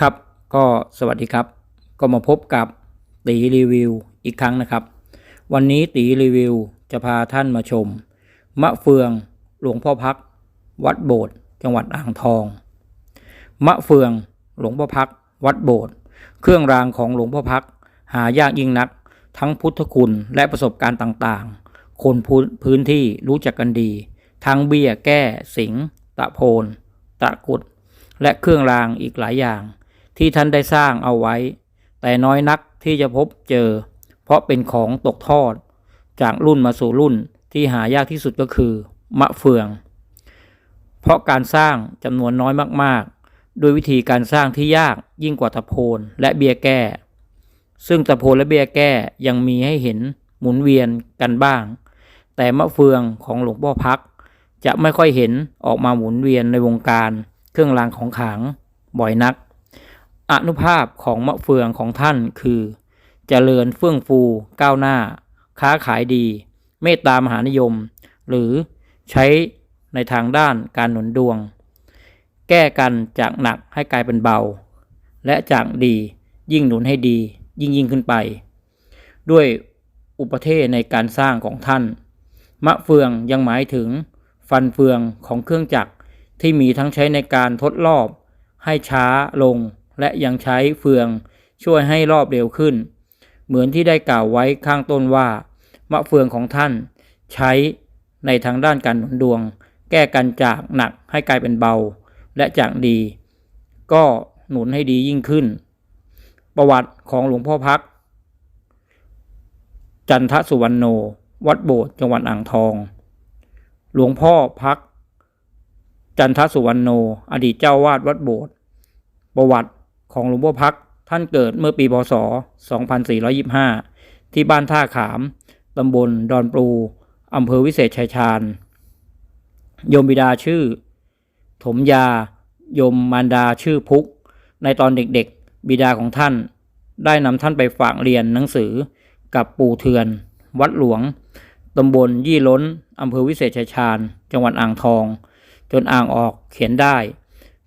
ครับก็สวัสดีครับ ก็มาพบกับตีรีวิวอีกครั้งนะครับ วันนี้ตีรีวิวจะพาท่านมาชม มะเฟืองหลวงพ่อพัก วัดโบสถ์จังหวัดอ่างทอง มะเฟืองหลวงพ่อพัก วัดโบสถ์เครื่องรางของหลวงพ่อพัก หายากยิ่งนัก ทั้งพุทธคุณและประสบการณ์ต่างๆ คนพื้นที่รู้จักกันดี ทั้งเบี้ยแก้สิง ตะโพน ตะกุด และเครื่องรางอีกหลายอย่าง ที่ท่านได้สร้างเอาไว้ แต่น้อยนักที่จะพบเจอ เพราะเป็นของตกทอด จากรุ่นมาสู่รุ่นที่หายากที่สุดก็คือ มะเฟือง เพราะการสร้างจำนวนน้อยมากๆ โดยวิธีการสร้างที่ยากยิ่งกว่าตะโพนและเบียแก้ ซึ่งตะโพนและเบียแก้ยังมีให้เห็นหมุนเวียนกันบ้าง แต่มะเฟืองของหลวงพ่อพัก จะไม่ค่อยเห็นออกมาหมุนเวียนในวงการ เครื่องรางของขลังบ่อยนัก อนุภาพของมะเฟืองของท่านคือเจริญเฟื่องฟูก้าวหน้า ค้าขายดี เมตตามหานิยม หรือใช้ในทางด้านการหนุนดวง แก้กันจากหนักให้กลายเป็นเบา และจากดียิ่งหนุนให้ดียิ่งยิ่งขึ้นไป ด้วยอุปเทศในการสร้างของท่าน มะเฟืองยังหมายถึง ฟันเฟืองของเครื่องจักรที่มีทั้งใช้ในการทดรอบ ให้ช้าลง และยังใช้เฟืองช่วยให้รอบเร็วขึ้น เหมือนที่ได้กล่าวไว้ข้างต้นว่า มะเฟืองของท่าน ใช้ในทางด้านการหนุนดวง แก้กันจากหนักให้กลายเป็นเบา และจากดี ก็หนุนให้ดียิ่งขึ้น ประวัติของหลวงพ่อพัก จันทสุวรรณโน วัดโบสถ์จังหวัดอ่างทอง หลวงพ่อพัก จันทสุวรรณโน อดีตเจ้าวาดวัดโบสถ์ประวัติของหลวงพ่อพักท่านเกิดเมื่อปีพศ 2425 ที่บ้านท่าขาม ตำบลดอนปลูอำเภอวิเศษชัยชาญ โยมบิดาชื่อ ถมยาโยมมารดาชื่อพุก ในตอนเด็กๆ บิดาของท่าน ได้นำท่านไปฝากเรียนหนังสือกับปู่เทือน วัดหลวง ตำบลยี่ล้นอำเภอวิเศษชัยชาญ จังหวัดอ่างทอง จนอ่างออกเขียนได้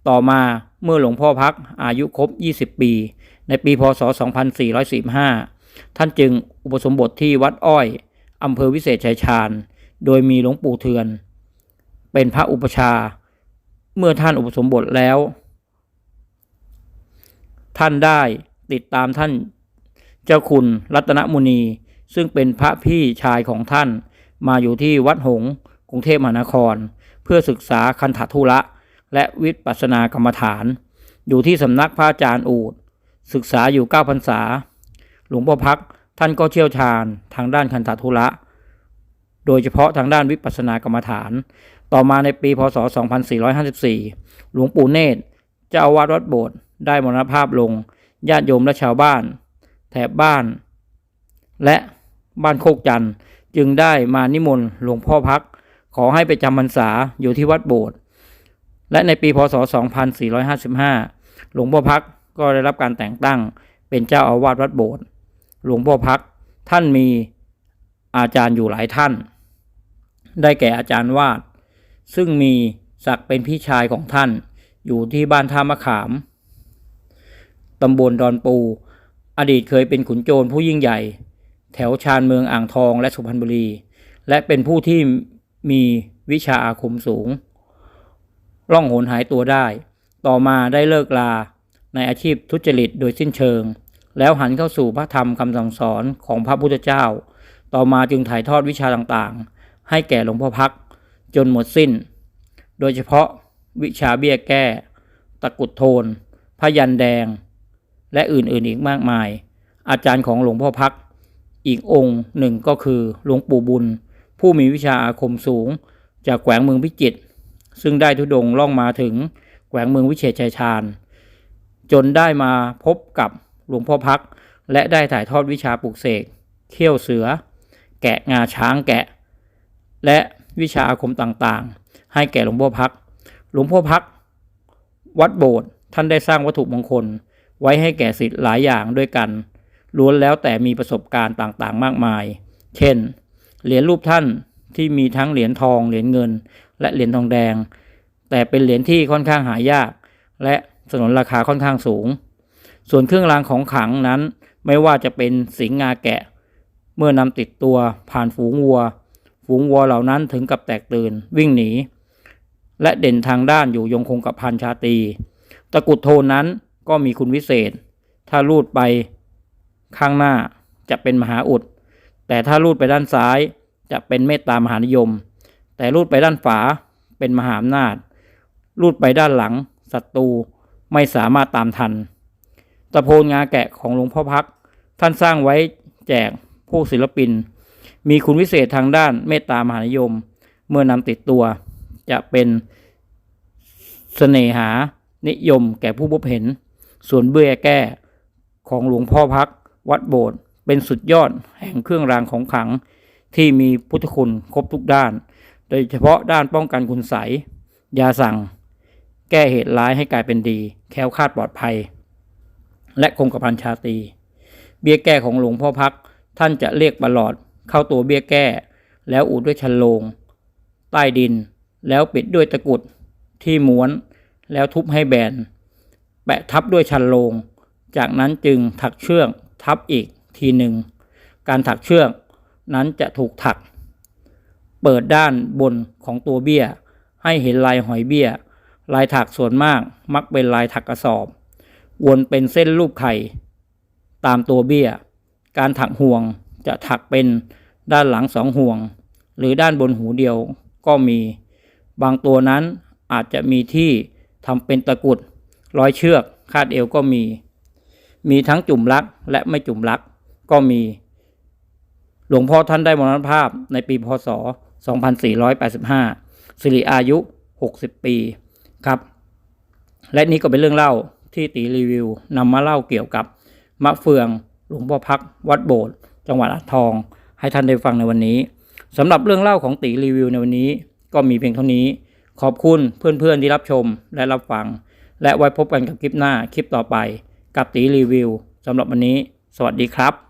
ต่อมาเมื่อหลวงพ่อพักอายุครบ 20 ปี ในปีพศ 2445 ท่านจึงอุปสมบทที่วัดอ้อยอำเภอวิเศษชัยชาญ โดยมีหลวงปู่เทือน เป็นพระอุปชา เมื่อท่านอุปสมบทแล้ว ท่านได้ติดตามท่านเจ้าคุณรัตนมุนี ซึ่งเป็นพระพี่ชายของท่าน มาอยู่ที่วัดหงส์กรุงเทพมหานคร เพื่อศึกษาคันธทุระ และวิปัสสนากรรมฐาน อยู่ที่สำนักพระอาจารย์อูดศึกษาอยู่เก้าพรรษา หลวงพ่อพักท่านก็เชี่ยวชาญทางด้านคันธทุระ โดยเฉพาะทางด้านวิปัสสนากรรมฐาน ต่อมาในปีพศ 2454 หลวงปู่เนตรเจ้าวาสวัดโบสถ์ได้มรณภาพลงญาติโยมและชาวบ้าน แถบบ้าน และ บ้านโคกจันทร์จึงได้มานิมนต์หลวงพ่อพัก ขอให้ไปจำพรรษาอยู่ที่วัดโบสถ์และในปีพศ 2455 หลวงพ่อพักก็ได้รับการแต่งตั้งเป็นเจ้าอาวาสวัดโบสถ์หลวงพ่อพักท่านมีอาจารย์อยู่หลายท่าน ได้แก่อาจารย์วาด ซึ่งมีศักดิ์เป็นพี่ชายของท่าน อยู่ที่บ้านท่ามะขาม ตำบลดอนปู อดีตเคยเป็นขุนโจรผู้ยิ่งใหญ่ แถวชานเมืองอ่างทองและสุพรรณบุรี และเป็นผู้ที่มีวิชาอาคมสูง ล่องหนหายตัวได้ ต่อมาได้เลิกลาในอาชีพทุจริตโดยสิ้นเชิง แล้วหันเข้าสู่พระธรรมคำสั่งสอนของพระพุทธเจ้า ต่อมาจึงถ่ายทอดวิชาต่างๆ ให้แก่หลวงพ่อพักจนหมดสิ้น โดยเฉพาะวิชาเบี้ยแก้ ตะกุดโทนพยันแดง และอื่นๆอีกมากมาย อาจารย์ของหลวงพ่อพัก อีกองค์หนึ่งก็คือหลวงปู่บุญ ผู้มีวิชาอาคมสูง จากแขวงเมืองพิจิตรซึ่งได้ทุดงล่องมาถึงแขวงเมืองวิเศษชัยชาญ จนได้มาพบกับหลวงพ่อพัก และได้ถ่ายทอดวิชาปลูกเสกเขี้ยวเสือ แกะงาช้างแกะ และวิชาอาคมต่างๆ ให้แก่หลวงพ่อพัก หลวงพ่อพัก วัดโบสถ์ท่านได้สร้างวัตถุมงคล ไว้ให้แก่ศิษย์หลายอย่างด้วยกัน ล้วนแล้วแต่มีประสบการณ์ต่างๆ มากมาย เช่น เหรียญรูปท่านที่มีทั้งเหรียญทอง เหรียญเงิน และเหรียญทองแดง แต่เป็นเหรียญที่ค่อนข้างหายาก และสนนราคาค่อนข้างสูง ส่วนเครื่องรางของขลังนั้น ไม่ว่าจะเป็นสิงห์งาแกะ เมื่อนำติดตัวผ่านฝูงวัว ฝูงวัวเหล่านั้นถึงกับแตกตื่นวิ่งหนี และเด่นทางด้านอยู่ยงคงกับพันชาตี ตะกุดโทนนั้นก็มีคุณวิเศษ ถ้าลูดไป ข้างหน้าจะเป็นมหาอุด แต่ถ้าลูดไปด้านซ้ายจะเป็นเมตตามหานิยม แต่ลูดไปด้านฝาเป็นมหาอำนาจลูดไปด้านหลังศัตรูไม่สามารถตามทัน ตะโพนงาแกะของหลวงพ่อพัก ท่านสร้างไว้แจกผู้ศิลปิน มีคุณวิเศษทางด้านเมตตามหานิยม เมื่อนำติดตัว จะเป็นเสน่หานิยมแก่ผู้พบเห็น ส่วนเบื้อแก้ของหลวงพ่อพัก วัดโบสถ์เป็นสุดยอดแห่งเครื่องรางของขลัง ที่มีพุทธคุณครบทุกด้าน โดยเฉพาะด้านป้องกันคุณใสยยาสั่ง แก้เหตุร้ายให้กลายเป็นดี แค้วคาดปลอดภัย และคงกระพันชาตี เบี้ยแก้ของหลวงพ่อพัก ท่านจะเรียกประหลอดเข้าตัวเบี้ยแก้ แล้วอุดด้วยชันโลง ใต้ดิน แล้วปิดด้วยตะกุดที่ม้วน แล้วทุบให้แบน แปะทับด้วยชันโลง จากนั้นจึงถักเชือก ทับอีกทีหนึ่ง การถักเชือกนั้นจะถูกถัก เปิดด้านบนของตัวเบี้ย ให้เห็นลายหอยเบี้ย ลายถักส่วนมากมักเป็นลายถักกระสอบ วนเป็นเส้นรูปไข่ ตามตัวเบี้ย การถักห่วงจะถักเป็นด้านหลังสองห่วง หรือด้านบนหูเดียวก็มี บางตัวนั้นอาจจะมีที่ทำเป็นตะกุดร้อยเชือกคาดเอวก็มี มีทั้งจุ่มลักและไม่จุ่มลักก็มี หลวงพ่อท่านได้มรณภาพในปีพศ 2485 สิริอายุ 60 ปีครับ และนี่ก็เป็นเรื่องเล่าที่ตีรีวิวนำมาเล่าเกี่ยวกับมะเฟืองหลวงพ่อพักวัดโบสถ์จังหวัดอ่างทอง ให้ท่านได้ฟังในวันนี้สำหรับเรื่องเล่าของตีรีวิวในวันนี้ก็มีเพียงเท่านี้ ขอบคุณเพื่อนๆที่รับชมและรับฟัง และไว้พบกันกับคลิปหน้าคลิปต่อไป กับตีรีวิวสำหรับวันนี้ สวัสดีครับ